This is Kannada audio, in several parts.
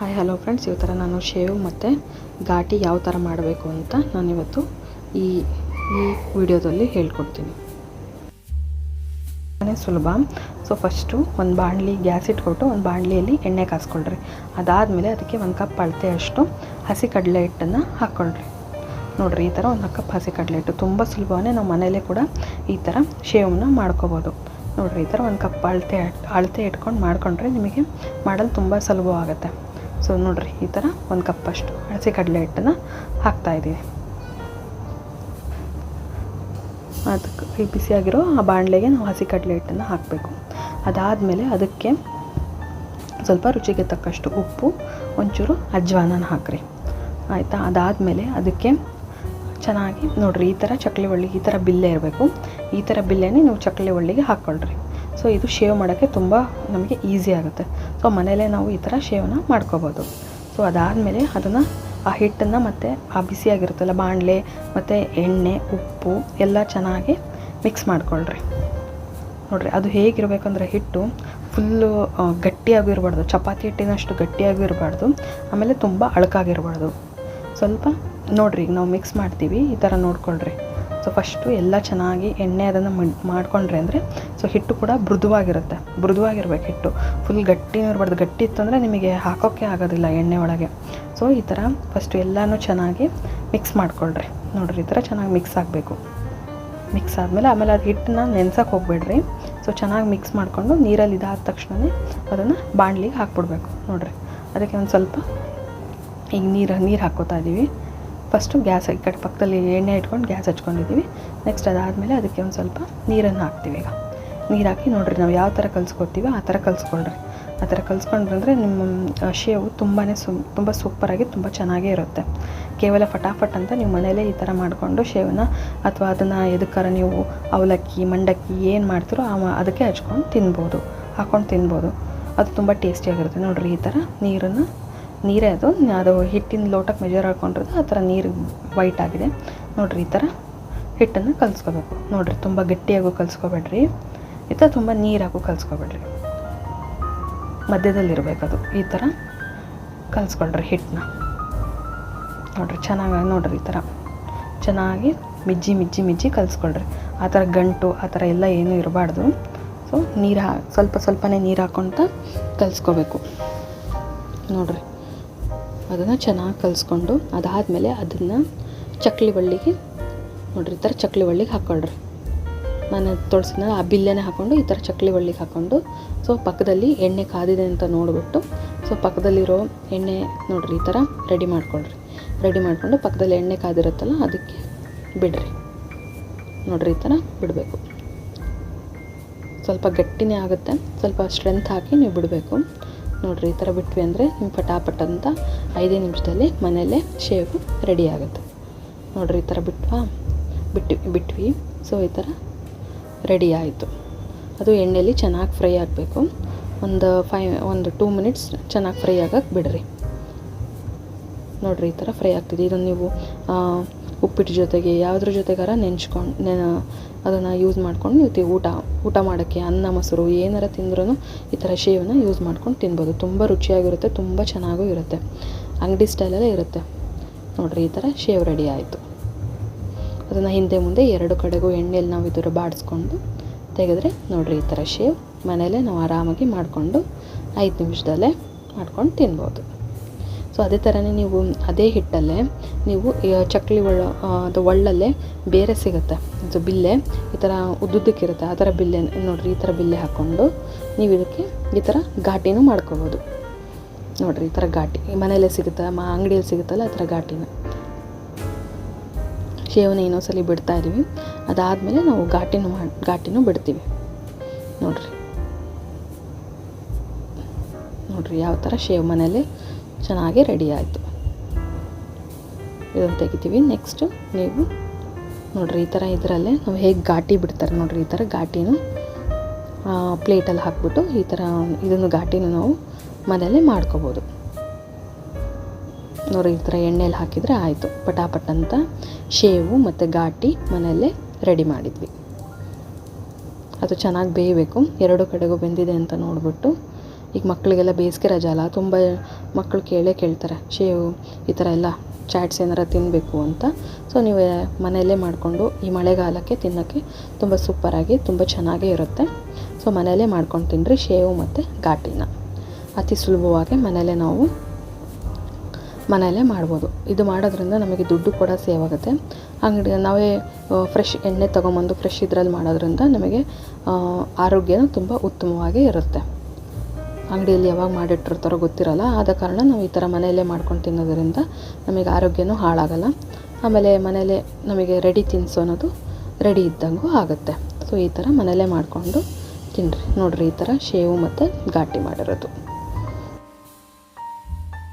ಹಾಯ್ ಹಲೋ ಫ್ರೆಂಡ್ಸ್ ಈ ಥರ ನಾನು ಶೇವ್ ಮತ್ತು ಘಾಟಿ ಯಾವ ಥರ ಮಾಡಬೇಕು ಅಂತ ನಾನಿವತ್ತು ಈ ಈ ವಿಡಿಯೋದಲ್ಲಿ ಹೇಳ್ಕೊಡ್ತೀನಿ. ತುಂಬಾ ಸುಲಭ. ಸೊ ಫಸ್ಟು ಒಂದು ಬಾಣಲಿ ಗ್ಯಾಸ್ ಇಟ್ಕೊಟ್ಟು ಒಂದು ಬಾಣಲಿಯಲ್ಲಿ ಎಣ್ಣೆ ಕಾಸ್ಕೊಳ್ರಿ. ಅದಾದಮೇಲೆ ಅದಕ್ಕೆ ಒಂದು ಕಪ್ ಅಳತೆ ಅಷ್ಟು ಹಸಿ ಕಡಲೆ ಹಿಟ್ಟನ್ನು ಹಾಕ್ಕೊಳ್ರಿ ನೋಡಿರಿ, ಈ ಥರ ಒಂದು ಕಪ್ ಹಸಿ ಕಡಲೆ ಹಿಟ್ಟು. ತುಂಬ ಸುಲಭವೇ ನಾವು ಮನೇಲೇ ಕೂಡ ಈ ಥರ ಶೇವನ್ನ ಮಾಡ್ಕೋಬೋದು. ನೋಡಿರಿ, ಈ ಥರ ಒಂದು ಕಪ್ ಅಳತೆ ಅಳತೆ ಇಟ್ಕೊಂಡು ಮಾಡ್ಕೊಂಡ್ರೆ ನಿಮಗೆ ಮಾಡಲು ತುಂಬ ಸುಲಭವಾಗುತ್ತೆ. ಸೊ ನೋಡಿರಿ, ಈ ಥರ ಒಂದು ಕಪ್ಪಷ್ಟು ಹಸಿ ಕಡಲೆ ಹಿಟ್ಟನ್ನು ಹಾಕ್ತಾಯಿದ್ದೀವಿ ಅದಕ್ಕೆ ಬಿಸಿಯಾಗಿರೋ ಆ ಬಾಣಲೆಗೆ ನಾವು ಹಸಿ ಕಡಲೆ ಹಿಟ್ಟನ್ನು ಹಾಕಬೇಕು. ಅದಾದಮೇಲೆ ಅದಕ್ಕೆ ಸ್ವಲ್ಪ ರುಚಿಗೆ ತಕ್ಕಷ್ಟು ಉಪ್ಪು, ಒಂಚೂರು ಅಜ್ವಾನನ ಹಾಕ್ರಿ. ಆಯಿತಾ? ಅದಾದಮೇಲೆ ಅದಕ್ಕೆ ಚೆನ್ನಾಗಿ ನೋಡಿರಿ, ಈ ಥರ ಚಕ್ಲಿ ಒಳ್ಳಿಗೆ ಈ ಥರ ಬಿಲ್ಲೆ ಇರಬೇಕು. ಈ ಥರ ಬಿಲ್ಲೆನೇ ನೀವು ಚಕ್ಲಿ ಒಳ್ಳಿಗೆ ಹಾಕ್ಕೊಳ್ರಿ. ಸೊ ಇದು ಶೇವ್ ಮಾಡೋಕ್ಕೆ ತುಂಬ ನಮಗೆ ಈಸಿ ಆಗುತ್ತೆ. ಸೊ ಮನೆಯಲ್ಲೇ ನಾವು ಈ ಥರ ಶೇವನ್ನ ಮಾಡ್ಕೋಬೋದು. ಸೊ ಅದಾದಮೇಲೆ ಅದನ್ನು ಆ ಹಿಟ್ಟನ್ನು ಮತ್ತು ಆ ಬಿಸಿಯಾಗಿರುತ್ತಲ್ಲ ಬಾಣಲೆ ಮತ್ತು ಎಣ್ಣೆ, ಉಪ್ಪು ಎಲ್ಲ ಚೆನ್ನಾಗಿ ಮಿಕ್ಸ್ ಮಾಡ್ಕೊಳ್ರಿ. ನೋಡಿರಿ, ಅದು ಹೇಗಿರಬೇಕಂದ್ರೆ ಹಿಟ್ಟು ಫುಲ್ಲು ಗಟ್ಟಿಯಾಗೂ ಇರಬಾರ್ದು. ಚಪಾತಿ ಹಿಟ್ಟಿನಷ್ಟು ಗಟ್ಟಿಯಾಗೂ ಇರಬಾರ್ದು. ಆಮೇಲೆ ತುಂಬ ಅಳಕಾಗಿರಬಾರ್ದು. ಸ್ವಲ್ಪ ನೋಡಿರಿ, ಈಗ ನಾವು ಮಿಕ್ಸ್ ಮಾಡ್ತೀವಿ, ಈ ಥರ ನೋಡ್ಕೊಳ್ರಿ. ಸೊ ಫಸ್ಟು ಎಲ್ಲ ಚೆನ್ನಾಗಿ ಎಣ್ಣೆ ಅದನ್ನು ಮಾಡ್ಕೊಂಡ್ರೆ ಅಂದರೆ ಸೊ ಹಿಟ್ಟು ಕೂಡ ಮೃದುವಾಗಿರುತ್ತೆ. ಮೃದುವಾಗಿರ್ಬೇಕು ಹಿಟ್ಟು. ಫುಲ್ ಗಟ್ಟಿನೂ ಇರಬಾರ್ದು ಗಟ್ಟಿ ಇತ್ತು ಅಂದರೆ ನಿಮಗೆ ಹಾಕೋಕ್ಕೆ ಆಗೋದಿಲ್ಲ ಎಣ್ಣೆ ಒಳಗೆ. ಸೊ ಈ ಥರ ಫಸ್ಟು ಎಲ್ಲನೂ ಚೆನ್ನಾಗಿ ಮಿಕ್ಸ್ ಮಾಡ್ಕೊಳ್ರಿ. ನೋಡಿರಿ, ಈ ಥರ ಚೆನ್ನಾಗಿ ಮಿಕ್ಸ್ ಆಗಬೇಕು. ಮಿಕ್ಸ್ ಆದಮೇಲೆ ಆಮೇಲೆ ಅದು ಹಿಟ್ಟನ್ನ ನೆನ್ಸೋಕೆ ಹೋಗ್ಬೇಡ್ರಿ. ಸೊ ಚೆನ್ನಾಗಿ ಮಿಕ್ಸ್ ಮಾಡಿಕೊಂಡು ನೀರಲ್ಲಿ ಇದಾದ ತಕ್ಷಣವೇ ಅದನ್ನು ಬಾಣಲಿಗೆ ಹಾಕ್ಬಿಡ್ಬೇಕು. ನೋಡಿರಿ, ಅದಕ್ಕೆ ಒಂದು ಸ್ವಲ್ಪ ಈಗ ನೀರು ನೀರು ಹಾಕ್ಕೋತಾ ಇದ್ದೀವಿ ಫಸ್ಟು ಗ್ಯಾಸ್ ಈ ಕಡೆ ಪಕ್ಕದಲ್ಲಿ ಎಣ್ಣೆ ಇಟ್ಕೊಂಡು ಗ್ಯಾಸ್ ಹಚ್ಕೊಂಡಿದ್ದೀವಿ ನೆಕ್ಸ್ಟ್ ಅದಾದಮೇಲೆ ಅದಕ್ಕೆ ಒಂದು ಸ್ವಲ್ಪ ನೀರನ್ನು ಹಾಕ್ತೀವಿ ಈಗ. ನೀರು ಹಾಕಿ ನೋಡಿರಿ ನಾವು ಯಾವ ಥರ ಕಲಿಸ್ಕೊತೀವೋ ಆ ಥರ ಕಲಿಸ್ಕೊಳ್ರಿ ಆ ಥರ ಕಲಿಸ್ಕೊಂಡ್ರೆ ನಿಮ್ಮ ಶೇವು ತುಂಬಾ ಸು ತುಂಬ ಸೂಪರಾಗಿ ತುಂಬ ಚೆನ್ನಾಗೇ ಇರುತ್ತೆ. ಕೇವಲ ಫಟಾಫಟ್ ಅಂತ ನೀವು ಮನೆಯಲ್ಲೇ ಈ ಥರ ಮಾಡಿಕೊಂಡು ಶೇವನ್ನ ಅಥವಾ ಅದನ್ನು ಎದಕ್ಕಾರ ನೀವು ಅವಲಕ್ಕಿ, ಮಂಡಕ್ಕಿ ಏನು ಮಾಡ್ತೀರೋ ಅದಕ್ಕೆ ಹಚ್ಕೊಂಡು ತಿನ್ಬೋದು ಹಾಕ್ಕೊಂಡು ತಿನ್ಬೋದು. ಅದು ತುಂಬ ಟೇಸ್ಟಿಯಾಗಿರುತ್ತೆ ನೋಡಿರಿ ಈ ಥರ ನೀರನ್ನು ನೀರೇ ಅದು. ಅದು ಹಿಟ್ಟಿನ ಲೋಟಕ್ಕೆ ಮೆಜರ್ ಹಾಕ್ಕೊಂಡಿರೋದು ಆ ಥರ ನೀರು ವೈಟ್ ಆಗಿದೆ. ನೋಡಿರಿ ಈ ಥರ ಹಿಟ್ಟನ್ನು ಕಲಿಸ್ಕೋಬೇಕು. ನೋಡಿರಿ ತುಂಬ ಗಟ್ಟಿಯಾಗೂ ಕಲಿಸ್ಕೋಬೇಡ್ರಿ. ಈ ಥರ ತುಂಬ ನೀರಾಗೂ ಕಲಿಸ್ಕೋಬೇಡ್ರಿ. ಮಧ್ಯದಲ್ಲಿರಬೇಕದು ಈ ಥರ ಕಲಿಸ್ಕೊಳ್ರಿ ಹಿಟ್ಟನ್ನ. ನೋಡಿರಿ ಚೆನ್ನಾಗಿ, ನೋಡಿರಿ ಈ ಥರ ಚೆನ್ನಾಗಿ ಮಿಜ್ಜಿ ಮಿಜ್ಜಿ ಮಿಜ್ಜಿ ಕಲಿಸ್ಕೊಳ್ರಿ. ಆ ಥರ ಗಂಟು, ಆ ಥರ ಎಲ್ಲ ಏನೂ ಇರಬಾರ್ದು. ಸೊ ನೀರು ಹಾ, ಸ್ವಲ್ಪ ಸ್ವಲ್ಪನೇ ನೀರು ಹಾಕ್ಕೊತ ಕಲಿಸ್ಕೋಬೇಕು. ನೋಡಿರಿ. ಅದನ್ನು ಚೆನ್ನಾಗಿ ಕಲಿಸ್ಕೊಂಡು ಅದಾದಮೇಲೆ ಅದನ್ನು ಚಕ್ಲಿ ಬಳ್ಳಿಗೆ ನೋಡಿರಿ ಈ ಥರ ಚಕ್ಲಿ ಬಳ್ಳಿಗೆ ಹಾಕ್ಕೊಳ್ರಿ ನಾನು ತೊಳ್ಸಿದ ಆ ಬಿಲ್ಲೆನೇ ಹಾಕ್ಕೊಂಡು ಈ ಥರ ಚಕ್ಲಿ ಬಳ್ಳಿಗೆ ಹಾಕ್ಕೊಂಡು ಸೊ ಪಕ್ಕದಲ್ಲಿ ಎಣ್ಣೆ ಕಾದಿದೆ ಅಂತ ನೋಡಿಬಿಟ್ಟು, ಸೊ ಪಕ್ಕದಲ್ಲಿರೋ ಎಣ್ಣೆ ನೋಡಿರಿ ಈ ಥರ ರೆಡಿ ಮಾಡ್ಕೊಳ್ರಿ. ರೆಡಿ ಮಾಡಿಕೊಂಡು ಪಕ್ಕದಲ್ಲಿ ಎಣ್ಣೆ ಕಾದಿರುತ್ತಲ್ಲ ಅದಕ್ಕೆ ಬಿಡ್ರಿ. ನೋಡಿರಿ ಈ ಥರ ಬಿಡಬೇಕು. ಸ್ವಲ್ಪ ಗಟ್ಟಿನೇ ಆಗುತ್ತೆ, ಸ್ವಲ್ಪ ಸ್ಟ್ರೆಂತ್ ಹಾಕಿ ನೀವು ಬಿಡಬೇಕು. ನೋಡಿರಿ, ಈ ಥರ ಬಿಟ್ವಿ ಅಂದರೆ ನಿಮ್ಮ ಪಟಾಪಟ್ ಅಂತ ಐದೇ ನಿಮಿಷದಲ್ಲಿ ಮನೆಯಲ್ಲೇ ಶೇವು ರೆಡಿ ಆಗುತ್ತೆ. ನೋಡಿರಿ, ಈ ಥರ ಬಿಟ್ವಾ? ಬಿಟ್ಟು ಬಿಟ್ವಿ. ಸೊ ಈ ಥರ ರೆಡಿ ಆಯಿತು. ಅದು ಎಣ್ಣೆಯಲ್ಲಿ ಚೆನ್ನಾಗಿ ಫ್ರೈ ಆಗಬೇಕು. ಒಂದು ಫೈವ್ ಒಂದು ಟೂ ಮಿನಿಟ್ಸ್ ಚೆನ್ನಾಗಿ ಫ್ರೈ ಆಗಕ್ಕೆ ಬಿಡ್ರಿ. ನೋಡಿರಿ, ಈ ಥರ ಫ್ರೈ ಆಗ್ತಿದೆ. ಇದನ್ನು ನೀವು ಉಪ್ಪಿಟ್ಟು ಜೊತೆಗೆ ಯಾವುದ್ರ ಜೊತೆಗಾರ ನೆಂಚ್ಕೊಂಡು ನೆ ಅದನ್ನು ಯೂಸ್ ಮಾಡ್ಕೊಂಡು ನೀವು ಊಟ ಊಟ ಮಾಡೋಕ್ಕೆ ಅನ್ನ, ಮೊಸರು ಏನಾರ ತಿಂದ್ರೂ ಈ ಥರ ಶೇವನ್ನ ಯೂಸ್ ಮಾಡ್ಕೊಂಡು ತಿನ್ಬೋದು. ತುಂಬ ರುಚಿಯಾಗಿರುತ್ತೆ, ತುಂಬ ಚೆನ್ನಾಗೂ ಇರುತ್ತೆ. ಅಂಗಡಿ ಸ್ಟೈಲಲ್ಲೇ ಇರುತ್ತೆ. ನೋಡಿರಿ, ಈ ಥರ ಶೇವ್ ರೆಡಿ ಆಯಿತು. ಅದನ್ನು ಹಿಂದೆ ಮುಂದೆ ಎರಡು ಕಡೆಗೂ ಎಣ್ಣೆಯಲ್ಲಿ ನಾವು ಇದರ ಬಾಡಿಸ್ಕೊಂಡು ತೆಗೆದ್ರೆ ನೋಡಿರಿ, ಈ ಥರ ಶೇವ್ ಮನೆಯಲ್ಲೇ ನಾವು ಆರಾಮಾಗಿ ಮಾಡಿಕೊಂಡು ಐದು ನಿಮಿಷದಲ್ಲೇ ಮಾಡ್ಕೊಂಡು ತಿನ್ಬೋದು. ಸೊ ಅದೇ ಥರನೇ ನೀವು ಅದೇ ಹಿಟ್ಟಲ್ಲೇ ನೀವು ಚಕ್ಲಿ ಒಳ್ಳ ಅದು ಒಳ್ಳಲ್ಲೇ ಬೇರೆ ಸಿಗುತ್ತೆ. ಇದು ಬಿಲ್ಲೆ ಈ ಥರ ಉದ್ದುದ್ದಕ್ಕಿರುತ್ತೆ. ಆ ಥರ ಬಿಲ್ಲೆ ನೋಡಿರಿ, ಈ ಥರ ಬಿಲ್ಲೆ ಹಾಕ್ಕೊಂಡು ನೀವು ಇದಕ್ಕೆ ಈ ಥರ ಘಾಟಿನೂ ಮಾಡ್ಕೋಬೋದು. ನೋಡಿರಿ, ಈ ಥರ ಘಾಟಿ. ಮನೆಯಲ್ಲೇ ಸಿಗುತ್ತೆ? ಮಾ, ಅಂಗಡಿಯಲ್ಲಿ ಸಿಗುತ್ತಲ್ಲ ಆ ಥರ ಘಾಟಿನ. ಶೇವನ ಇನ್ನೊಂದ್ಸಲಿ ಬಿಡ್ತಾ ಇದ್ದೀವಿ ಅದಾದಮೇಲೆ ನಾವು ಘಾಟಿನೂ ಮಾಡಿ, ಘಾಟಿನೂ ಬಿಡ್ತೀವಿ. ನೋಡಿರಿ. ನೋಡಿರಿ, ಯಾವ ಥರ ಶೇವ್ ಮನೇಲಿ ಚೆನ್ನಾಗಿ ರೆಡಿ ಆಯಿತು. ಇದನ್ನು ತೆಗಿತೀವಿ. ನೆಕ್ಸ್ಟು ನೀವು ನೋಡಿರಿ, ಈ ಥರ ಇದರಲ್ಲೇ ನಾವು ಹೇಗೆ ಘಾಟಿ ಬಿಡ್ತಾರೆ ನೋಡಿರಿ, ಈ ಥರ ಘಾಟಿನ ಪ್ಲೇಟಲ್ಲಿ ಹಾಕ್ಬಿಟ್ಟು ಈ ಥರ ಇದನ್ನು ಘಾಟಿನ ನಾವು ಮನೆಯಲ್ಲೇ ಮಾಡ್ಕೋಬೋದು. ನೋಡಿ ಈ ಥರ ಎಣ್ಣೆಲಿ ಹಾಕಿದರೆ ಆಯಿತು. ಪಟಾಪಟ್ ಅಂತ ಶೇವು ಮತ್ತು ಘಾಟಿ ಮನೆಯಲ್ಲೇ ರೆಡಿ ಮಾಡಿದ್ವಿ. ಅದು ಚೆನ್ನಾಗಿ ಬೇಯಬೇಕು. ಎರಡು ಕಡೆಗೂ ಬೆಂದಿದೆ ಅಂತ ನೋಡಿಬಿಟ್ಟು ಈಗ ಮಕ್ಕಳಿಗೆಲ್ಲ ಬೇಸಿಗೆ ರಜೆ ಅಲ್ಲ, ತುಂಬ ಮಕ್ಕಳು ಕೇಳೇ ಕೇಳ್ತಾರೆ ಶೇವು ಈ ಥರ ಎಲ್ಲ ಚಾಟ್ಸ್ ಏನಾರ ತಿನ್ನಬೇಕು ಅಂತ. ಸೊ ನೀವು ಮನೆಯಲ್ಲೇ ಮಾಡಿಕೊಂಡು ಈ ಮಳೆಗಾಲಕ್ಕೆ ತಿನ್ನೋಕ್ಕೆ ತುಂಬ ಸೂಪರಾಗಿ ತುಂಬ ಚೆನ್ನಾಗೇ ಇರುತ್ತೆ. ಸೊ ಮನೆಯಲ್ಲೇ ಮಾಡ್ಕೊಂಡು ತಿನ್ನಿರಿ, ಶೇವು ಮತ್ತು ಘಾಟಿನ. ಅತಿ ಸುಲಭವಾಗಿ ಮನೆಯಲ್ಲೇ ನಾವು ಮನೆಯಲ್ಲೇ ಮಾಡ್ಬೋದು. ಇದು ಮಾಡೋದ್ರಿಂದ ನಮಗೆ ದುಡ್ಡು ಕೂಡ ಸೇವ್ ಆಗುತ್ತೆ. ಅಂಗಡಿ, ನಾವೇ ಫ್ರೆಶ್ ಎಣ್ಣೆ ತೊಗೊಂಬಂದು ಫ್ರೆಶ್ ಇದ್ರಲ್ಲಿ ಮಾಡೋದ್ರಿಂದ ನಮಗೆ ಆರೋಗ್ಯನೂ ತುಂಬ ಉತ್ತಮವಾಗಿ ಇರುತ್ತೆ. ಅಂಗಡಿಯಲ್ಲಿ ಯಾವಾಗ ಮಾಡಿಟ್ಟಿರ್ತಾರೋ ಗೊತ್ತಿರಲ್ಲ. ಆದ ಕಾರಣ ನಾವು ಈ ಥರ ಮನೆಯಲ್ಲೇ ಮಾಡ್ಕೊಂಡು ತಿನ್ನೋದರಿಂದ ನಮಗೆ ಆರೋಗ್ಯನೂ ಹಾಳಾಗಲ್ಲ. ಆಮೇಲೆ ಮನೆಯಲ್ಲೇ ನಮಗೆ ರೆಡಿ ತಿನಿಸು ಅನ್ನೋದು ರೆಡಿ ಇದ್ದಂಗೂ ಆಗುತ್ತೆ. ಸೊ ಈ ಥರ ಮನೆಯಲ್ಲೇ ಮಾಡಿಕೊಂಡು ತಿನ್ನಿರಿ ನೋಡಿರಿ, ಈ ಥರ ಶೇವು ಮತ್ತು ಘಾಟಿ ಮಾಡಿರೋದು.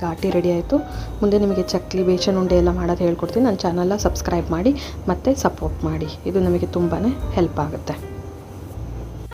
ಘಾಟಿ ರೆಡಿ ಆಯಿತು. ಮುಂದೆ ನಿಮಗೆ ಚಕ್ಲಿ, ಬೇಸನ್ ಉಂಡೆ ಎಲ್ಲ ಮಾಡೋದು ಹೇಳ್ಕೊಡ್ತೀನಿ. ನನ್ನ ಚಾನಲ್ನ ಸಬ್ಸ್ಕ್ರೈಬ್ ಮಾಡಿ ಮತ್ತು ಸಪೋರ್ಟ್ ಮಾಡಿ. ಇದು ನಮಗೆ ತುಂಬಾ ಹೆಲ್ಪ್ ಆಗುತ್ತೆ.